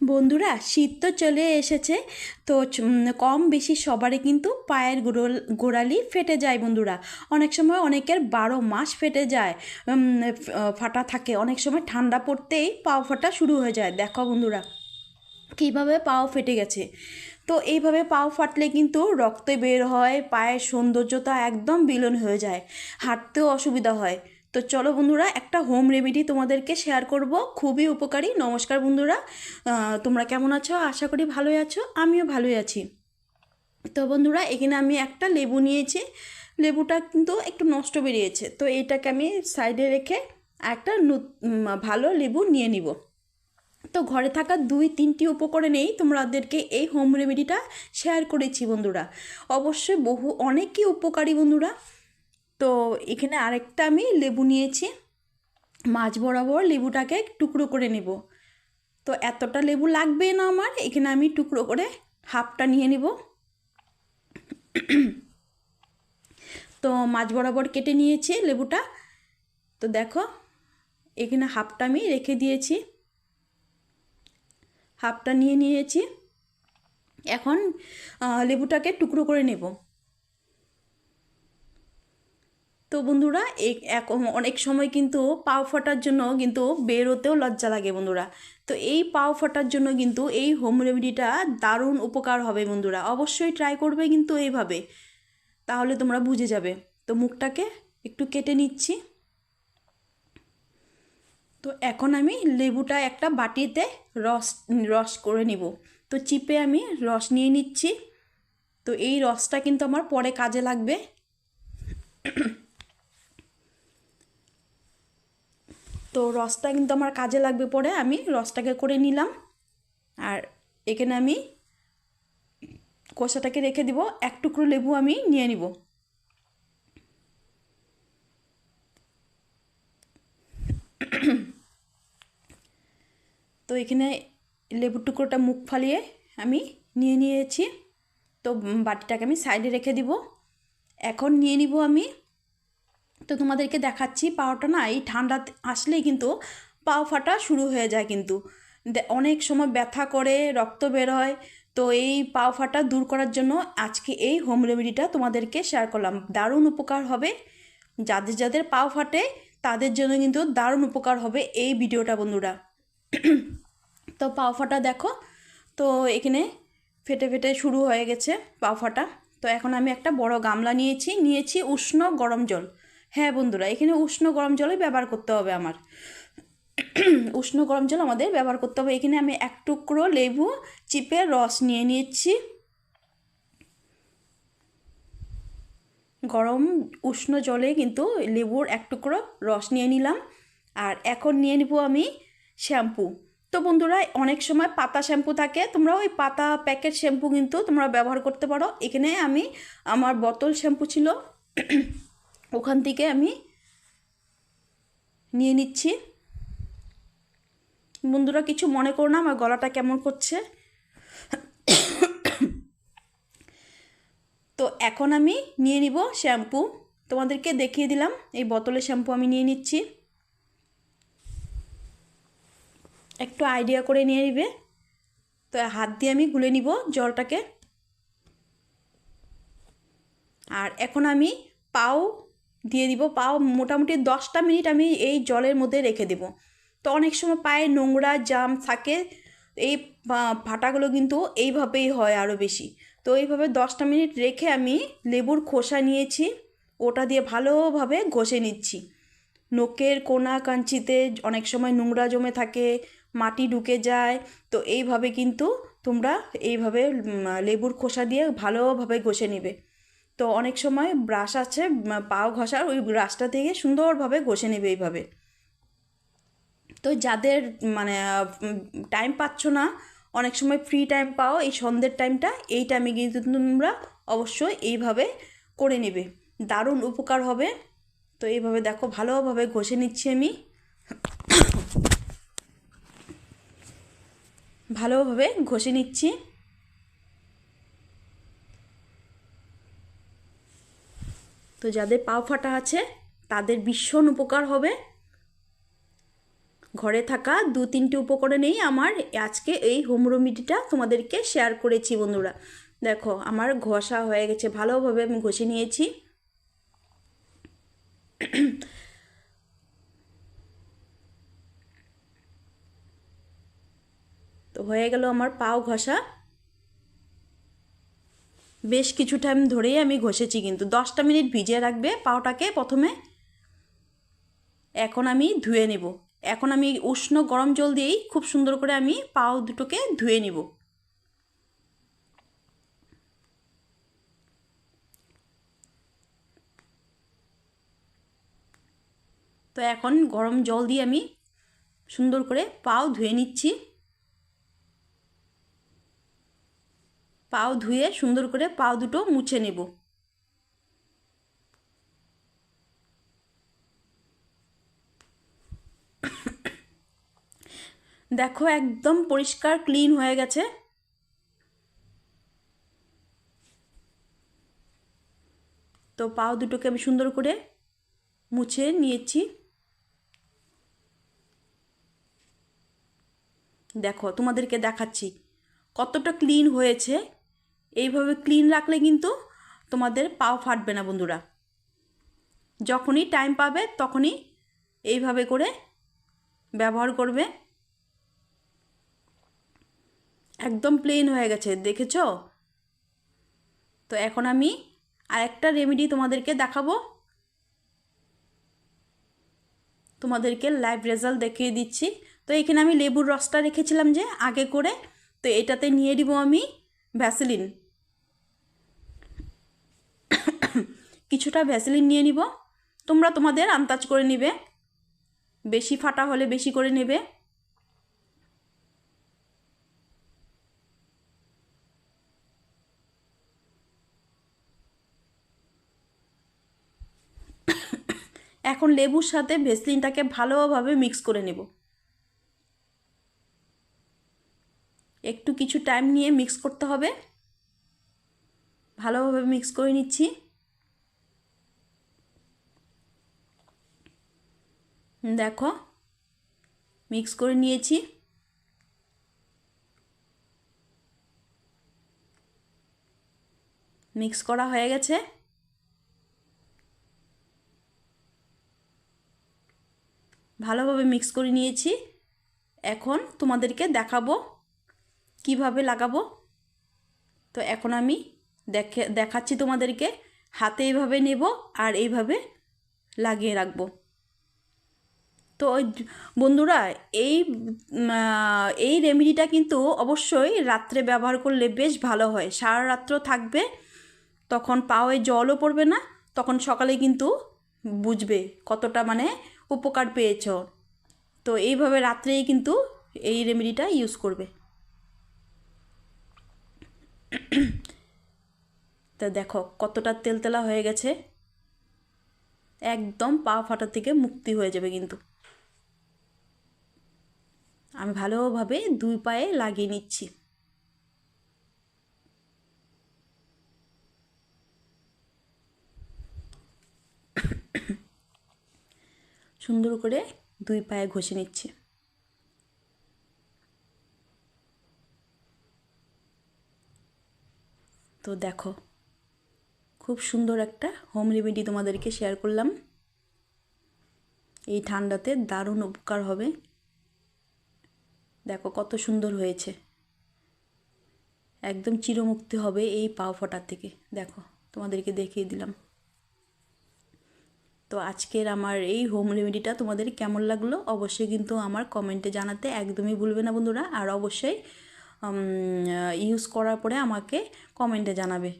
বন্ধুরা, শীত তো চলে এসেছে, তো কম বেশি সবারই কিন্তু পায়ের গোড়ল, গোড়ালি ফেটে যায় বন্ধুরা। অনেক সময় অনেকের বারো মাস ফেটে যায় ফাটা থাকে, অনেক সময় ঠান্ডা পড়তেই পাও ফাটা শুরু হয়ে যায়। দেখো বন্ধুরা, কীভাবে পাও ফেটে গেছে। তো এইভাবে পাও ফাটলে কিন্তু রক্তে বের হয়, পায়ের সৌন্দর্যতা একদম বিলন হয়ে যায়, হাঁটতেও অসুবিধা হয়। তো চলো বন্ধুরা, একটা হোম রেমেডি তোমাদেরকে শেয়ার করব। খুবই উপকারী। নমস্কার বন্ধুরা। তোমরা কেমন আছো? আশা করি ভালোই আছো। আমিও ভালোই আছি। তো বন্ধুরা, এখানে আমি একটা লেবু নিয়েছি। লেবুটা কিন্তু একটু নষ্ট বেরিয়েছে। তো এইটাকে আমি সাইডে রেখে একটা ভালো লেবু নিয়ে নিব। তো ঘরে থাকা দুই, তিনটি উপকরণেই তোমাদেরকে এই হোম রেমেডিটা শেয়ার করেছি বন্ধুরা। অবশ্যই বহু, অনেকই উপকারী বন্ধুরা। তো এখানে আরেকটা আমি লেবু নিয়েছি। মাছ বরাবর লেবুটাকে টুকরো করে নেব। তো এতটা লেবু লাগবে না আমার, এখানে আমি টুকরো করে হাফটা নিয়ে নেব। তো মাছ বরাবর কেটে নিয়েছি লেবুটা। তো দেখো, এখানে হাফটা আমি রেখে দিয়েছি। হাফটা নিয়ে নিয়েছি। এখন লেবুটাকে টুকরো করে নেব। তো বন্ধুরা, এক- অনেক সময় কিন্তু পাও ফাটার জন্য কিন্তু বেরোতেও লজ্জা লাগে বন্ধুরা। তো এই পাও ফাটার জন্য কিন্তু এই হোম রেমেডিটা দারুণ উপকার হবে বন্ধুরা। অবশ্যই ট্রাই করবে কিন্তু এইভাবে। তাহলে তোমরা বুঝে যাবে। তো মুখটাকে একটু কেটে নিচ্ছি। তো এখন আমি লেবুটা একটা বাটিতে রস রস করে নিব। তো চিপে আমি রস নিয়ে নিচ্ছি। তো এই রসটা কিন্তু আমার পরে কাজে লাগবে। তো রসটা কিন্তু আমার কাজে লাগবে পরে, আমি রসটাকে করে নিলাম। আর এখানে আমি কষাটাকে রেখে দিব, এক টুকরো লেবু আমি নিয়ে নিব। তো এখানে লেবুর টুকরোটা মুখ ফালিয়ে আমি নিয়ে নিয়েছি। তো বাটিটাকে আমি সাইডে রেখে দিব। এখন নিয়ে নিব আমি তো তোমাদেরকে দেখাচ্ছি পাওয়াটা না, এই ঠান্ডা আসলেই কিন্তু পাও ফাটা শুরু হয়ে যায় কিন্তু। অনেক সময় ব্যথা করে, রক্ত বের হয়, তো এই পাও ফাটা দূর করার জন্য আজকে এই হোম রেমেডিটা তোমাদেরকে শেয়ার করলাম। দারুণ উপকার হবে যাদের যাদের পাও ফাটে, তাদের জন্য কিন্তু দারুণ উপকার হবে এই ভিডিওটা বন্ধুরা। তো পাও ফাটা দেখো, তো এখানে ফেটে ফেটে শুরু হয়ে গেছে পাও ফাটা। তো এখন আমি একটা বড় গামলা নিয়েছি নিয়েছি উষ্ণ গরম জল। হ্যাঁ বন্ধুরা, এখানে উষ্ণ গরম জলই ব্যবহার করতে হবে আমার। উষ্ণ গরম জল আমাদের ব্যবহার করতে হবে। এখানে আমি এক টুকরো লেবু, চিপে রস নিয়ে নিচ্ছি গরম উষ্ণ জলে কিন্তু লেবুর এক টুকরো রস নিয়ে নিলাম। আর এখন নিয়ে নিব আমি শ্যাম্পু। তো বন্ধুরা, অনেক সময় পাতা শ্যাম্পু থাকে, তোমরা ওই পাতা প্যাকেট শ্যাম্পু কিন্তু তোমরা ব্যবহার করতে পারো। এখানে আমি আমার বোতল শ্যাম্পু ছিল। ওখান থেকে আমি নিয়ে নিচ্ছি। বন্ধুরা, কিছু মনে করো না, আমার গলাটা কেমন করছে। তো এখন আমি নিয়ে নিব শ্যাম্পু। তোমাদেরকে দেখিয়ে দিলাম, এই বোতলে শ্যাম্পু আমি নিয়ে নিচ্ছি। একটু আইডিয়া করে নিয়ে নিবে। তো হাত দিয়ে আমি গুলে নিব জলটাকে। আর এখন আমি পাও দিয়ে দিব, পাও মোটামুটি দশটা মিনিট আমি এই জলের মধ্যে রেখে দেব। তো অনেক সময় পায়ে নোংরা জাম থাকে, এই পা- ফাটাগুলো কিন্তু এইভাবেই হয় আরও বেশি। তো এইভাবে দশটা মিনিট রেখে আমি লেবুর খোসা নিয়েছি, ওটা দিয়ে ভালোভাবে ঘষে নিচ্ছি। নোকের কোনা কাঞ্চিতে অনেক সময় নোংরা জমে থাকে, মাটি ঢুকে যায়, তো এইভাবে কিন্তু তোমরা এইভাবে লেবুর খোসা দিয়ে ভালোভাবে ঘষে নেবে। তো অনেক সময় ব্রাশ আছে পাও ঘষার, ওই ব্রাশটা থেকে সুন্দরভাবে ঘষে নেবে এইভাবে। তো যাদের মানে টাইম পাচ্ছ না, অনেক সময় ফ্রি টাইম পাও, এই সন্ধ্যের টাইমটা এই টাইমে কিন্তু তোমরা অবশ্যই এইভাবে করে নেবে। দারুণ উপকার হবে। তো এইভাবে দেখো, ভালোভাবে ঘষে নিচ্ছি আমি। ভালোভাবে ঘষে নিচ্ছি। তো যাদের পাও ফাটা আছে, তাদের ভীষণ উপকার হবে। ঘরে থাকা দু তিনটে উপকরণেই আমার। আজকে এই হোম রেমিডিটা তোমাদেরকে শেয়ার করেছি বন্ধুরা। দেখো, আমার ঘষা হয়ে গেছে, ভালোভাবে আমি ঘষে নিয়েছি। তো হয়ে গেল আমার পাও ঘষা। বেশ কিছু টাইম ধরেই আমি ঘষেছি কিন্তু দশটা মিনিট ভিজিয়ে রাখবে পাওটাকে প্রথমে। এখন আমি ধুয়ে নেব। এখন আমি উষ্ণ গরম জল দিয়েই খুব সুন্দর করে আমি পাও দুটোকে ধুয়ে নিব। তো এখন গরম জল দিয়ে আমি সুন্দর করে পাও ধুয়ে নিচ্ছি। পাও ধুয়ে সুন্দর করে পাও দুটো মুছে নেব। দেখো একদম পরিষ্কার, ক্লিন হয়ে গেছে। তো পাও দুটোকে আমি সুন্দর করে মুছে নিয়েছি। দেখো তোমাদেরকে দেখাচ্ছি কতটা ক্লিন হয়েছে। এইভাবে ক্লিন রাখলে কিন্তু তোমাদের পাও ফাটবে না বন্ধুরা। যখনই টাইম পাবে তখনই এইভাবে করে ব্যবহার করবে। একদম প্লেন হয়ে গেছে, দেখেছ? তো এখন আমি আরেকটা রেমেডি তোমাদেরকে দেখাবো। তোমাদেরকে লাইভ রেজাল্ট দেখিয়ে দিচ্ছি। তো এখানে আমি লেবুর রসটা রেখেছিলাম যে আগে করে, তো এটাতে নিয়ে দিব আমি ভ্যাসলিন কিছুটা ভ্যাসলিন নিয়ে নিব। তোমরা তোমাদের আন্দাজ করে নিবে। বেশি ফাটা হলে বেশি করে নেবে। এখন লেবুর সাথে ভেসলিনটাকে ভালোভাবে মিক্স করে নেব। একটু কিছু টাইম নিয়ে মিক্স করতে হবে। ভালোভাবে মিক্স করে নিচ্ছি। দেখো মিক্স করে নিয়েছি। মিক্স করা হয়ে গেছে। ভালোভাবে মিক্স করে নিয়েছি। এখন তোমাদেরকে দেখাবো কীভাবে লাগাবো। তো এখন আমি দেখে, দেখাচ্ছি তোমাদেরকে, হাতে এইভাবে নেব আর এইভাবে লাগিয়ে রাখব। তো ওই বন্ধুরা, এই এই রেমেডিটা কিন্তু অবশ্যই রাত্রে ব্যবহার করলে বেশ ভালো হয়। সারা রাত্র থাকবে, তখন পাওয়ে জলও পড়বে না, তখন সকালে কিন্তু বুঝবে কতটা মানে উপকার পেয়েছ। তো এইভাবে রাত্রেই কিন্তু এই রেমেডিটা ইউজ করবে। তা দেখো কতটা তেলতেলা হয়ে গেছে। একদম পা ফাটা থেকে মুক্তি হয়ে যাবে কিন্তু। আমি ভালোভাবে দুই পায়ে লাগিয়ে নিচ্ছি। সুন্দর করে দুই পায়ে ঘষে নিচ্ছি। তো দেখো, খুব সুন্দর একটা হোম রেমেডি তোমাদেরকে শেয়ার করলাম। এই ঠান্ডাতে দারুণ উপকার হবে। দেখো কত সুন্দর হয়েছে। একদম চিরমুক্তি হবে এই পাও ফটার থেকে। দেখো, তোমাদেরকে দেখিয়ে দিলাম। তো আজকের আমার এই হোম রেমেডিটা তোমাদের কেমন লাগল অবশ্যই কিন্তু আমার কমেন্টে জানাতে একদমই ভুলবে না বন্ধুরা। আর অবশ্যই ইউজ করার পরে আমাকে কমেন্টে জানাবে।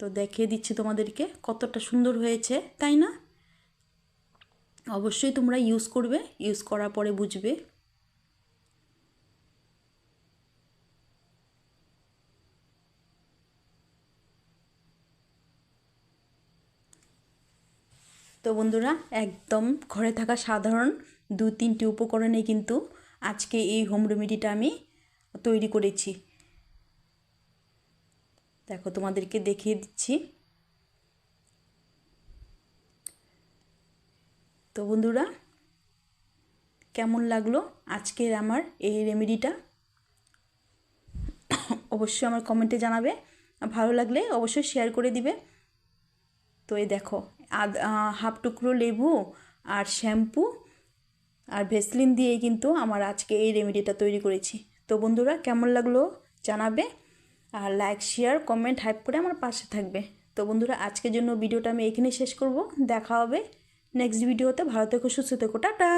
তো দেখিয়ে দিচ্ছি তোমাদেরকে কতটা সুন্দর হয়েছে, তাই না? অবশ্যই তোমরা ইউজ করবে। ইউজ করার পরে বুঝবে। তো বন্ধুরা, একদম ঘরে থাকা সাধারণ দু তিনটি উপকরণে কিন্তু আজকে এই হোম রেমেডিটা আমি তৈরি করেছি। দেখো, তোমাদেরকে দেখিয়ে দিচ্ছি। তো বন্ধুরা, কেমন লাগল আজকের আমার এই রেমেডিটা অবশ্যই আমার কমেন্টে জানাবে। ভালো লাগলে অবশ্যই শেয়ার করে দিবে। তো এই দেখো আদ হাফ টুকরো লেবু আর শ্যাম্পু আর ভেসলিন দিয়েই কিন্তু আমার আজকে এই রেমেডিটা তৈরি করেছি। তো বন্ধুরা, কেমন লাগল জানাবে আর লাইক, শেয়ার, কমেন্ট, হাইপ করে আমার পাশে থাকবে। তো বন্ধুরা, আজকের জন্য ভিডিওটা আমি এখানে শেষ করব। দেখা হবে নেক্সট ভিডিওতে। ভালো থেকো, সুস্থ থেকো। টাটা!